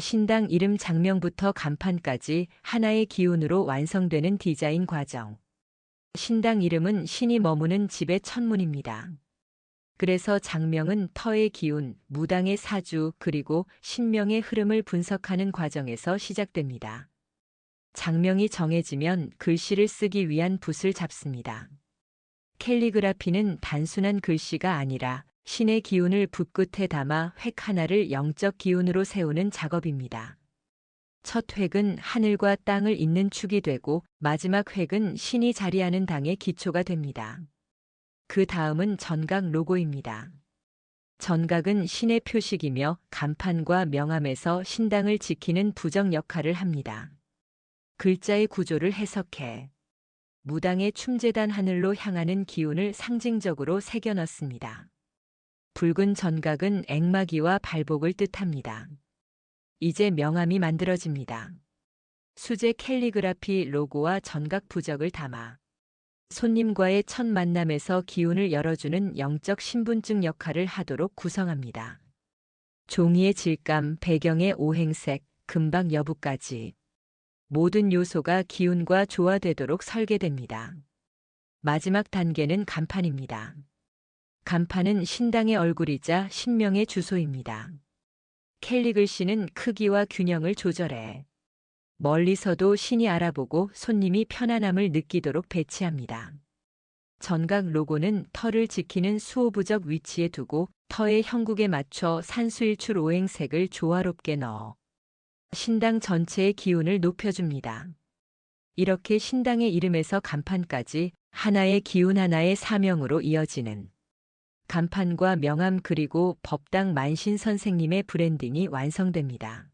신당 이름 장명부터 간판까지 하나의 기운으로 완성되는 디자인 과정. 신당 이름은 신이 머무는 집의 천문입니다. 그래서 장명은 터의 기운, 무당의 사주, 그리고 신명의 흐름을 분석하는 과정에서 시작됩니다. 장명이 정해지면 글씨를 쓰기 위한 붓을 잡습니다. 캘리그라피는 단순한 글씨가 아니라 신의 기운을 붓끝에 담아 획 하나를 영적 기운으로 세우는 작업입니다. 첫 획은 하늘과 땅을 잇는 축이 되고 마지막 획은 신이 자리하는 당의 기초가 됩니다. 그 다음은 전각 로고입니다. 전각은 신의 표식이며 간판과 명함에서 신당을 지키는 부적 역할을 합니다. 글자의 구조를 해석해 무당의 춤재단 하늘로 향하는 기운을 상징적으로 새겨 넣습니다. 붉은 전각은 앵마기와 발복을 뜻합니다. 이제 명함이 만들어집니다. 수제 캘리그라피 로고와 전각 부적을 담아 손님과의 첫 만남에서 기운을 열어주는 영적 신분증 역할을 하도록 구성합니다. 종이의 질감, 배경의 오행색, 금방 여부까지 모든 요소가 기운과 조화되도록 설계됩니다. 마지막 단계는 간판입니다. 간판은 신당의 얼굴이자 신명의 주소입니다. 켈리 글씨는 크기와 균형을 조절해 멀리서도 신이 알아보고 손님이 편안함을 느끼도록 배치합니다. 전각 로고는 터를 지키는 수호부적 위치에 두고 터의 형국에 맞춰 산수일출 오행색을 조화롭게 넣어 신당 전체의 기운을 높여줍니다. 이렇게 신당의 이름에서 간판까지 하나의 기운 하나의 사명으로 이어지는 간판과 명함 그리고 법당 만신 선생님의 브랜딩이 완성됩니다.